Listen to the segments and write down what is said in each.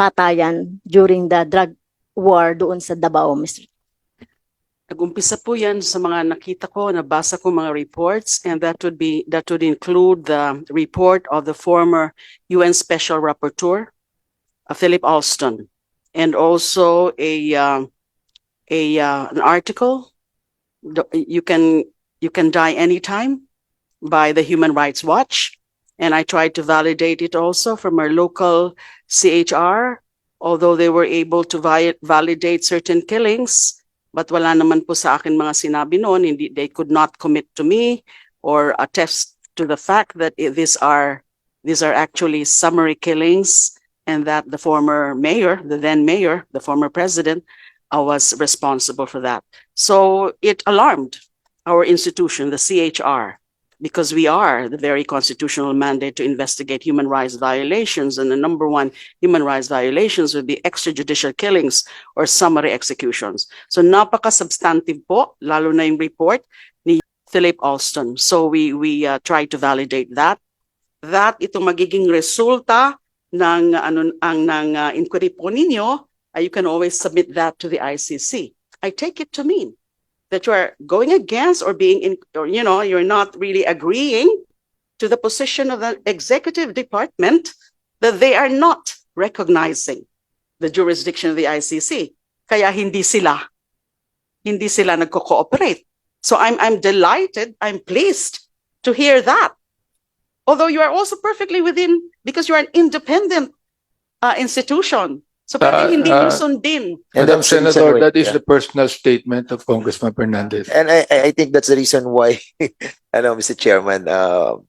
patayan during the drug war doon sa Davao, Mr. Nag-umpisa po yan sa mga nakita ko, nabasa ko mga reports, and that would be, that would include the report of the former UN Special Rapporteur, uh, Philip Alston, and also a, uh, a, uh, an article, you can, you can die anytime by the Human Rights Watch. And I tried to validate it also from our local CHR, although they were able to vi- validate certain killings, but wala naman po sa akin mga sinabi noon, hindi, they could not commit to me or attest to the fact that these are, these are actually summary killings and that the former mayor, the then mayor, the former president, uh, was responsible for that. So it alarmed our institution, the CHR, because we are the very constitutional mandate to investigate human rights violations. And the number one human rights violations would be extrajudicial killings or summary executions. So napaka-substantive po, lalo na yung report ni Philip Alston. So we we uh, try to validate that. That itong magiging resulta ng ano ang ng uh, inquiry po ninyo, uh, you can always submit that to the ICC. I take it to mean that you are going against or being in or you know you're not really agreeing to the position of the executive department that they are not recognizing the jurisdiction of the ICC. Kaya hindi sila hindi sila nagko-cooperate. So I'm I'm delighted, I'm pleased to hear that. Although you are also perfectly within because you are an independent uh, institution. So Uh, pwede hindi uh, mo sundin. And Madam Senator, that is yeah. the personal statement of Congressman Fernandez. And I, I I think that's the reason why, ano, Mr. Chairman, uh,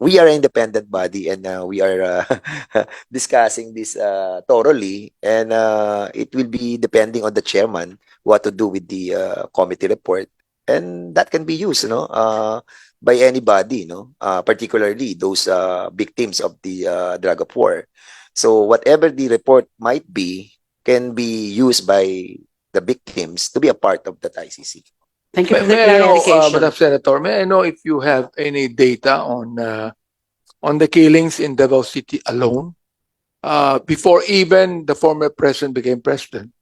we are an independent body and uh, we are uh, discussing this uh, thoroughly. And uh, it will be depending on the chairman what to do with the uh, committee report. And that can be used, you know, uh, by anybody, you know, uh, particularly those uh, victims of the uh, drug of war. So whatever the report might be can be used by the victims to be a part of that ICC. Thank you for the may I know, uh, clarification. Madam Senator, may I know if you have any data on uh, on the killings in Davao City alone uh, before even the former president became president?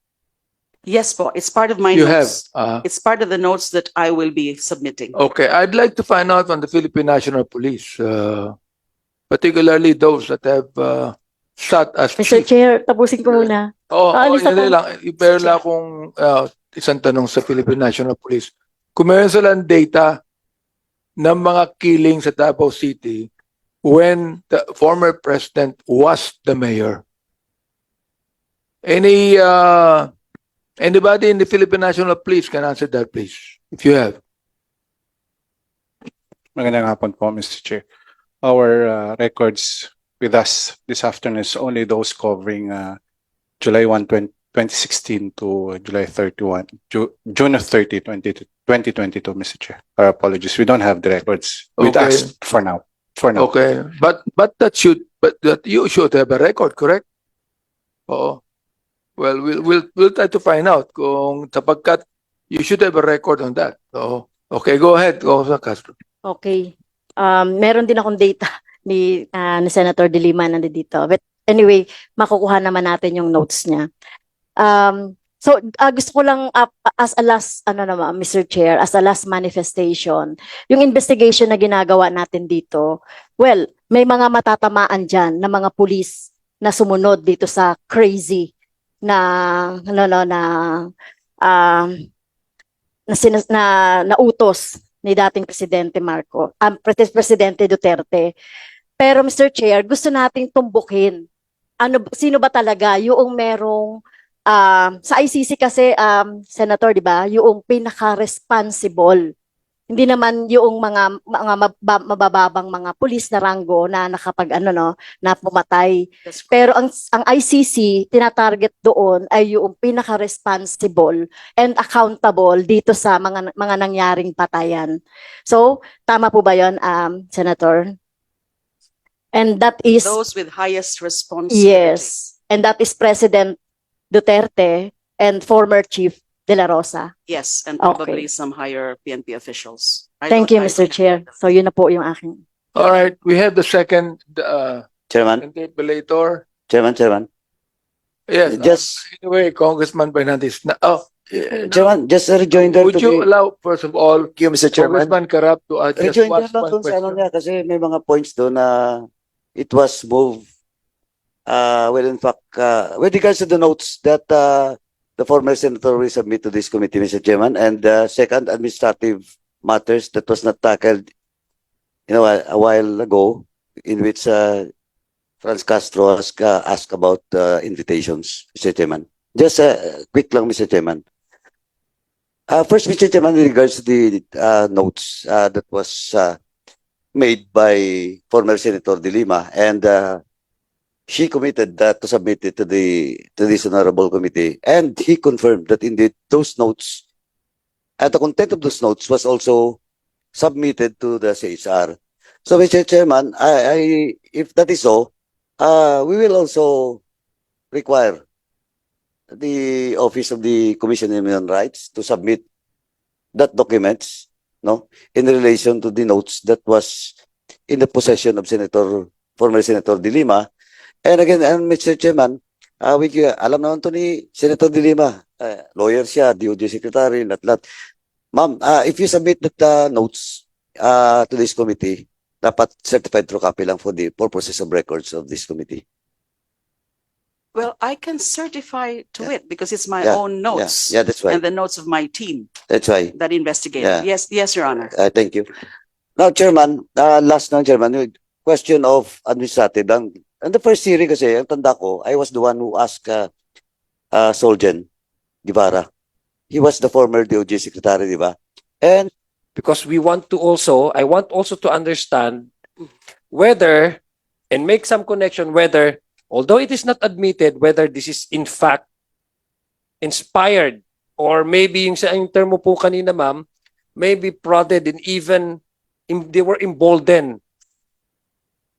Yes po, it's part of my You have. notes. Uh, It's part of the notes that I will be submitting. okay, I'd like to find out from the Philippine National Police, uh, particularly those that have uh, sat as Mr. chief. Chair, tapusin ko muna. Oh, oh tayo. lang. Pero lang akong uh, isang tanong sa Philippine National Police. Kung meron silang data ng mga killing sa Davao City when the former president was the mayor. Any uh, anybody in the Philippine National Police can answer that, please, if you have. Magandang hapon po, Mr. Chair. Our uh, records with us this afternoon is only those covering uh, July 1, 20 2016 to July 31, Ju- June of 30, 20 2022, Mr. Chair. Our apologies. We don't have the records with Okay. us for now. For now. Okay, but but that should but that you should have a record, correct? Oo. Well, we'll we'll we'll try to find out kung sapagkat you should have a record on that. So, okay, go ahead, Congressman Castro. Okay. Um, meron din akong data ni, ah, ni Senator De Lima nandito. But anyway, makukuha naman natin yung notes niya. Um, so ah, gusto ko lang ah, as a last ano naman Mr. Chair, as a last manifestation, yung investigation na ginagawa natin dito. Well, may mga matatamaan diyan na mga pulis na sumunod dito sa crazy na ano no na um na, sinas- na nautos ni dating presidente Marco, Pres- presidente Duterte. Pero Mr. Chair, gusto nating tumbukin. Ano sino ba talaga yung merong um, sa ICC kasi um, senator 'di ba, yung pinaka-responsible. Hindi naman yung mga mga mab- mabababang mga pulis na ranggo na nakapag ano no, na pumatay. Pero ang ang ICC tinatarget doon ay yung pinaka-responsible and accountable dito sa mga mga nangyaring patayan. So, tama po ba 'yon, um, Senator? And that is Those with highest responsibility. yes, and that is President Duterte and former Chief De La Rosa. Yes, and Okay. probably some higher PNP officials. I Thank you, don't- I Mr. don't Chair. So, yun na po yung aking. All right, we have the second uh, Chairman, interpolator. Chairman, Chairman. Yes, Just- uh, anyway, Congressman Fernandez, na, oh, eh, Chairman, just a rejoinder would to you the... allow, first of all, Thank you, Mr. Chairman. Congressman Karab to uh, just Rejoinder one, lang one dun sa ano question? niya kasi may mga points doon na it was moved uh, well in fact uh, with regards to the notes that uh, the former senator will submit to this committee Mr. Chairman and uh, second administrative matters that was not tackled you know a, a while ago in which uh, Franz Castro has uh, asked about uh, invitations Mr. Chairman just uh, quick lang Mr. Chairman uh, first Mr. Chairman in regards to the uh, notes uh, that was uh, made by former Senator De Lima, and uh, she committed that to submit it to the to this honorable committee, and he confirmed that indeed those notes, and the content of those notes was also submitted to the CHR. So, Mr. Chairman, I, I if that is so, uh, we will also require the Office of the Commission on Human Rights to submit that documents no, in relation to the notes that was in the possession of Senator, former Senator De Lima. And again, and Mr. Chairman, uh, we, alam naman to ni Senator De Lima, uh, lawyer siya, DOJ secretary, lahat-lahat. Ma'am, uh, if you submit the uh, notes uh, to this committee, dapat certified true copy lang for the purposes of records of this committee. Well, I can certify to Yeah. it because it's my Yeah, own notes. Yeah, yeah, that's right. And the notes of my team That's right. that investigated. Yeah. Yes, yes, Your Honor. Uh, thank you. Now, Chairman, uh, last na, Chairman, question of administrative lang. And the first hearing kasi, ang tanda ko, I was the one who asked uh, uh, Solgen Guevara. He was the former DOJ secretary, di ba? And because we want to also, I want also to understand whether and make some connection whether, although it is not admitted, whether this is in fact inspired or maybe yung sa yung term mo po kanina ma'am, maybe prodded and even im- they were emboldened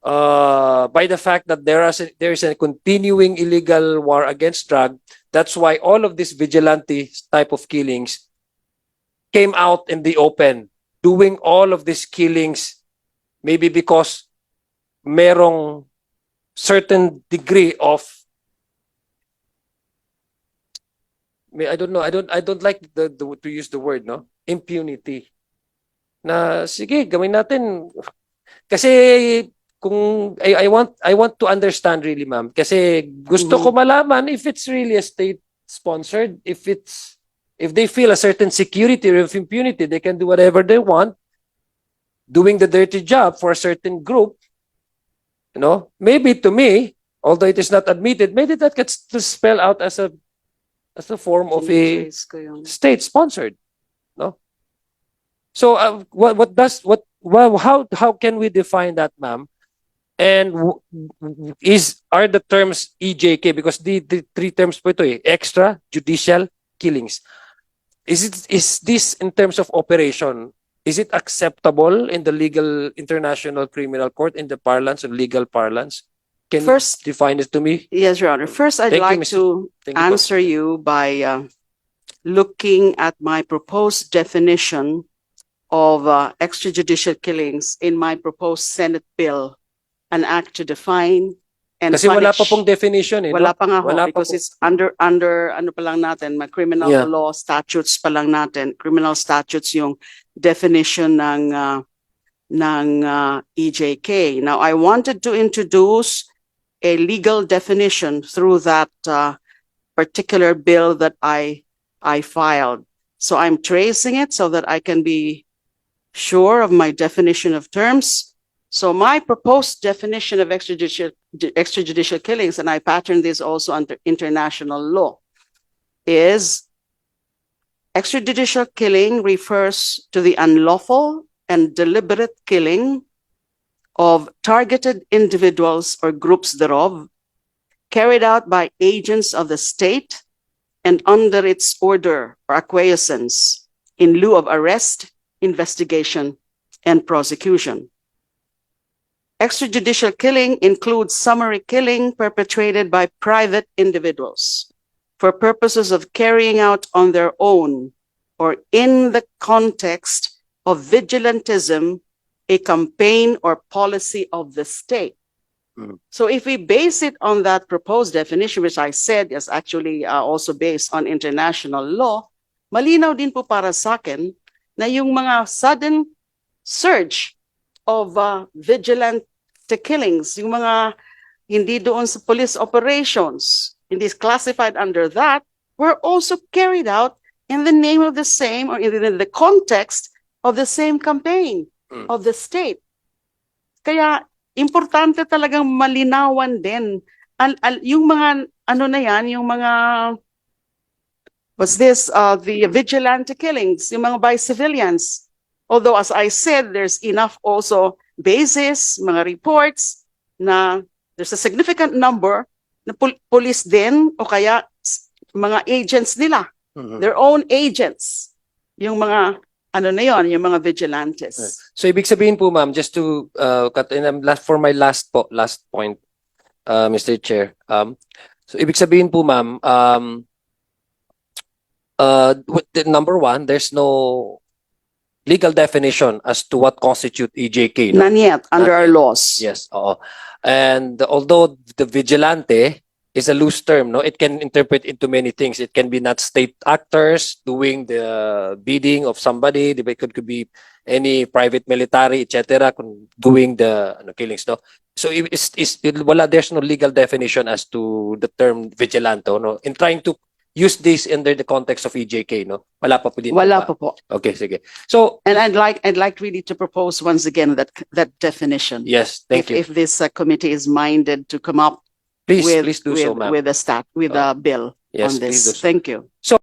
uh, by the fact that there is there is a continuing illegal war against drug. That's why all of these vigilante type of killings came out in the open doing all of these killings maybe because merong certain degree of I don't know I don't I don't like the, the to use the word no impunity na sige gawin natin kasi kung I, I want I want to understand really ma'am kasi gusto ko malaman if it's really a state sponsored if it's if they feel a certain security or of impunity, they can do whatever they want, doing the dirty job for a certain group. You know, maybe to me, although it is not admitted, maybe that gets to spell out as a as a form of a Trace ko yun. state sponsored. No. So uh, what what does what well how how can we define that, ma'am? And w- w- is are the terms EJK because the, the three terms po ito eh, extra judicial killings. Is it is this in terms of operation? Is it acceptable in the legal international criminal court in the parlance and legal parlance? Can First- you define it to me? Yes, Your Honor. First, I'd Thank you, like Mrs. to Thank you answer you by uh, looking at my proposed definition of uh, extrajudicial killings in my proposed Senate bill, an act to define and Kasi wala pa punish- pong definition eh. no? Wala pa nga ho, Wala pa because po. it's under, under, ano pa lang natin, may criminal Yeah. law statutes pa lang natin. Criminal statutes yung definition ng, uh, ng uh, EJK. Now, I wanted to introduce a legal definition through that uh, particular bill that I, I filed. So I'm tracing it so that I can be sure of my definition of terms. So my proposed definition of extrajudicial extrajudicial killings, and I patterned this also under international law, is extrajudicial killing refers to the unlawful and deliberate killing of targeted individuals or groups thereof carried out by agents of the state and under its order or acquiescence in lieu of arrest, investigation, and prosecution. Extrajudicial killing includes summary killing perpetrated by private individuals for purposes of carrying out on their own or in the context of vigilantism, a campaign or policy of the state. Mm. So if we base it on that proposed definition, which I said is actually uh, also based on international law, malinaw din po para sa akin na yung mga sudden surge of uh, vigilant killings, yung mga hindi doon sa police operations, hindi classified under that, were also carried out in the name of the same or in the, context of the same campaign Mm. of the state. Kaya importante talagang malinawan din al, al, yung mga ano na yan, yung mga was this uh, the vigilante killings, yung mga by civilians. Although as I said, there's enough also basis, mga reports na there's a significant number na pol- police din o kaya mga agents nila, Mhm. their own agents, yung mga ano na yon, yung mga vigilantes. So ibig sabihin po ma'am, just to uh, cut in um, last for my last po last point uh, Mr. Chair. Um so ibig sabihin po ma'am um uh with the number one there's no legal definition as to what constitute EJK. no? None yet, under our laws. Yes, oo. And although the vigilante is a loose term, no, it can interpret into many things. It can be not state actors doing the bidding of somebody. di ba? It could, could be any private military, etc. kung doing the ano, killings, no. So it- is is it, wala there's no legal definition as to the term vigilante, no. In trying to use this under the context of EJK, no. Wala pa po din. Wala pa. po po. Okay, sige. So And I'd like, I'd like really to propose once again that, that definition. yes, thank If, you. if this uh, committee is minded to come up Please, with, please do so, with, ma'am. with a stat, with a bill Yes, on please do this. so. Thank you.